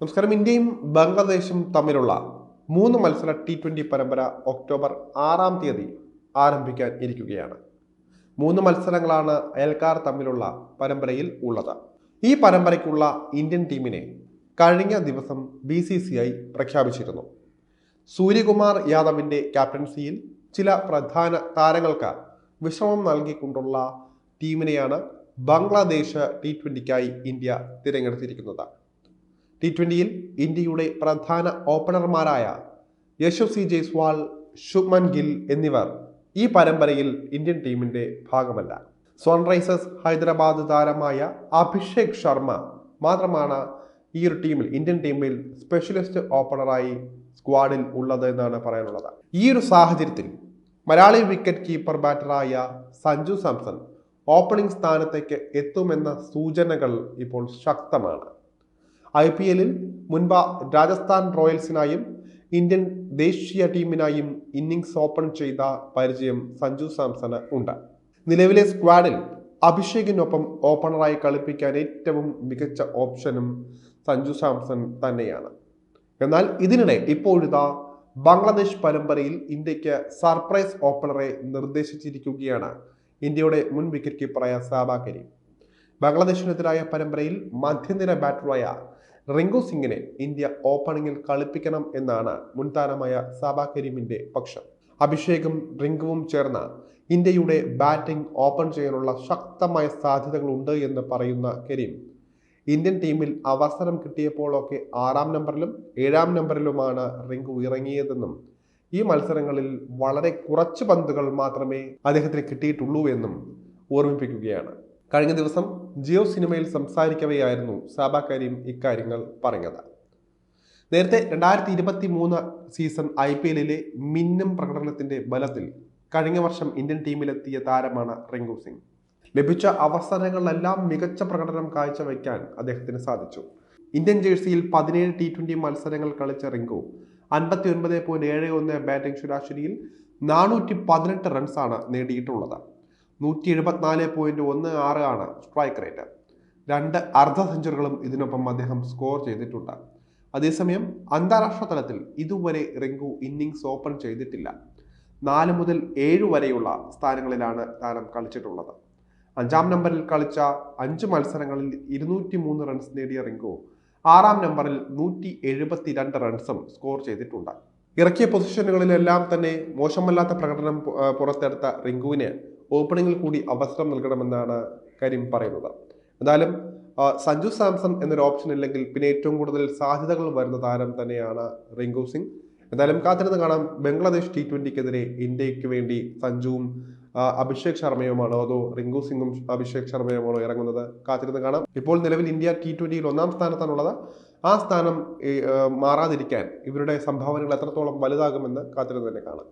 നമസ്കാരം. ഇന്ത്യയും ബംഗ്ലാദേശും തമ്മിലുള്ള മൂന്ന് മത്സര ടി ട്വന്റി പരമ്പര ഒക്ടോബർ ആറാം തീയതി ആരംഭിക്കാൻ ഇരിക്കുകയാണ്. മൂന്ന് മത്സരങ്ങളാണ് അയൽക്കാർ തമ്മിലുള്ള പരമ്പരയിൽ ഉള്ളത്. ഈ പരമ്പരയ്ക്കുള്ള ഇന്ത്യൻ ടീമിനെ കഴിഞ്ഞ ദിവസം ബി സി സി ഐ പ്രഖ്യാപിച്ചിരുന്നു. സൂര്യകുമാർ യാദവിന്റെ ക്യാപ്റ്റൻസിയിൽ ചില പ്രധാന താരങ്ങൾക്ക് വിശ്രമം നൽകിക്കൊണ്ടുള്ള ടീമിനെയാണ് ബംഗ്ലാദേശ് ടി ട്വന്റിക്കായി ഇന്ത്യ തിരഞ്ഞെടുത്തിരിക്കുന്നത്. ടി ട്വന്റിയിൽ ഇന്ത്യയുടെ പ്രധാന ഓപ്പണർമാരായ യശസ്വി ജയ്സ്വാൾ ശുഭ്മൻ ഗിൽ എന്നിവർ ഈ പരമ്പരയിൽ ഇന്ത്യൻ ടീമിന്റെ ഭാഗമല്ല. സൺറൈസേഴ്സ് ഹൈദരാബാദ് താരമായ അഭിഷേക് ശർമ്മ മാത്രമാണ് ഈ ഒരു ടീമിൽ ഇന്ത്യൻ ടീമിൽ സ്പെഷ്യലിസ്റ്റ് ഓപ്പണറായി സ്ക്വാഡിൽ ഉള്ളത് എന്നാണ് പറയാനുള്ളത്. ഈ ഒരു സാഹചര്യത്തിൽ മലയാളി വിക്കറ്റ് കീപ്പർ ബാറ്ററായ സഞ്ജു സാംസൺ ഓപ്പണിംഗ് സ്ഥാനത്തേക്ക് എത്തുമെന്ന സൂചനകൾ ഇപ്പോൾ ശക്തമാണ്. ഐ പി എല്ലിൽ മുൻപ് രാജസ്ഥാൻ റോയൽസിനായും ഇന്ത്യൻ ദേശീയ ടീമിനായും ഇന്നിംഗ്സ് ഓപ്പൺ ചെയ്ത പരിചയം സഞ്ജു സാംസണ് ഉണ്ട്. നിലവിലെ സ്ക്വാഡിൽ അഭിഷേകിനൊപ്പം ഓപ്പണറായി കളിപ്പിക്കാൻ ഏറ്റവും മികച്ച ഓപ്ഷനും സഞ്ജു സാംസൺ തന്നെയാണ്. എന്നാൽ ഇതിനിടെ ഇപ്പോഴിതാ ബംഗ്ലാദേശ് പരമ്പരയിൽ ഇന്ത്യയ്ക്ക് സർപ്രൈസ് ഓപ്പണറെ നിർദ്ദേശിച്ചിരിക്കുകയാണ് ഇന്ത്യയുടെ മുൻ വിക്കറ്റ് കീപ്പറായ സാബാ കരീം. ബംഗ്ലാദേശിനെതിരായ പരമ്പരയിൽ മധ്യനിര ബാറ്ററായ റിങ്കു സിംഗിനെ ഇന്ത്യ ഓപ്പണിംഗിൽ കളിപ്പിക്കണം എന്നാണ് മുൻ താരമായ സാബ കരീമിന്റെ പക്ഷം. അഭിഷേകും റിങ്കുവും ചേർന്ന ഇന്ത്യയുടെ ബാറ്റിംഗ് ഓപ്പൺ ചെയ്യാനുള്ള ശക്തമായ സാധ്യതകളുണ്ട് എന്ന് പറയുന്ന കരീം. ഇന്ത്യൻ ടീമിൽ അവസരം കിട്ടിയപ്പോഴൊക്കെ ആറാം നമ്പറിലും ഏഴാം നമ്പറിലുമാണ് റിങ്കു ഇറങ്ങിയതെന്നും ഈ മത്സരങ്ങളിൽ വളരെ കുറച്ച് പന്തുകൾ മാത്രമേ അദ്ദേഹത്തിന് കിട്ടിയിട്ടുള്ളൂ എന്നും ഓർമ്മിപ്പിക്കുകയാണ്. കഴിഞ്ഞ ദിവസം ജിയോ സിനിമയിൽ സംസാരിക്കവെയായിരുന്നു സാബ കരീം ഇക്കാര്യങ്ങൾ പറഞ്ഞത്. നേരത്തെ രണ്ടായിരത്തി ഇരുപത്തി മൂന്ന് സീസൺ ഐ പി എല്ലിലെ മിന്നും പ്രകടനത്തിന്റെ ബലത്തിൽ കഴിഞ്ഞ വർഷം ഇന്ത്യൻ ടീമിലെത്തിയ താരമാണ് റിങ്കു സിംഗ്. ലഭിച്ച അവസരങ്ങളിലെല്ലാം മികച്ച പ്രകടനം കാഴ്ചവെക്കാൻ അദ്ദേഹത്തിന് സാധിച്ചു. ഇന്ത്യൻ ജേഴ്സിയിൽ പതിനേഴ് ടി ട്വന്റി മത്സരങ്ങൾ കളിച്ച റിങ്കു അൻപത്തി ഒൻപത് പോയിന്റ് ഏഴ് ഒന്ന് ബാറ്റിംഗ് ശരാശരിയിൽ നാനൂറ്റി പതിനെട്ട് റൺസാണ് നേടിയിട്ടുള്ളത്. നൂറ്റി എഴുപത്തിനാല് പോയിന്റ് ഒന്ന് ആറ് ആണ് സ്ട്രൈക്ക് റേറ്റ് രണ്ട് അർദ്ധ സെഞ്ചുറികളും ഇതിനൊപ്പം അദ്ദേഹം സ്കോർ ചെയ്തിട്ടുണ്ട്. അതേസമയം അന്താരാഷ്ട്ര തലത്തിൽ ഇതുവരെ റിങ്കു ഇന്നിങ്സ് ഓപ്പൺ ചെയ്തിട്ടില്ല. നാല് മുതൽ ഏഴ് വരെയുള്ള സ്ഥാനങ്ങളിലാണ് താരം കളിച്ചിട്ടുള്ളത്. അഞ്ചാം നമ്പറിൽ കളിച്ച അഞ്ച് മത്സരങ്ങളിൽ ഇരുന്നൂറ്റി മൂന്ന് റൺസ് നേടിയ റിങ്കു ആറാം നമ്പറിൽ നൂറ്റി എഴുപത്തി രണ്ട് റൺസും സ്കോർ ചെയ്തിട്ടുണ്ട്. ഇറക്കിയ പൊസിഷനുകളിലെല്ലാം തന്നെ മോശമല്ലാത്ത പ്രകടനം പുറത്തെടുത്ത റിങ്കുവിന് ഓപ്പണിംഗിൽ കൂടി അവസരം നൽകണമെന്നാണ് കരീം പറയുന്നത്. എന്തായാലും സഞ്ജു സാംസൺ എന്നൊരു ഓപ്ഷൻ ഇല്ലെങ്കിൽ പിന്നെ ഏറ്റവും കൂടുതൽ സാധ്യതകൾ വരുന്ന താരം തന്നെയാണ് റിങ്കു സിംഗ്. എന്തായാലും കാത്തിരുന്ന് കാണാം. ബംഗ്ലാദേശ് ടി ട്വന്റിക്കെതിരെ ഇന്ത്യയ്ക്ക് വേണ്ടി സഞ്ജുവും അഭിഷേക് ശർമ്മയുമാണോ അതോ റിങ്കു സിംഗും അഭിഷേക് ശർമ്മയുമാണോ ഇറങ്ങുന്നത്? കാത്തിരുന്ന് കാണാം. ഇപ്പോൾ നിലവിൽ ഇന്ത്യ ടി ട്വന്റിയിൽ ഒന്നാം സ്ഥാനത്താണുള്ളത്. ആ സ്ഥാനം മാറാതിരിക്കാൻ ഇവരുടെ സംഭാവനകൾ എത്രത്തോളം വലുതാകുമെന്ന് കാത്തിരുന്ന് തന്നെ കാണാം.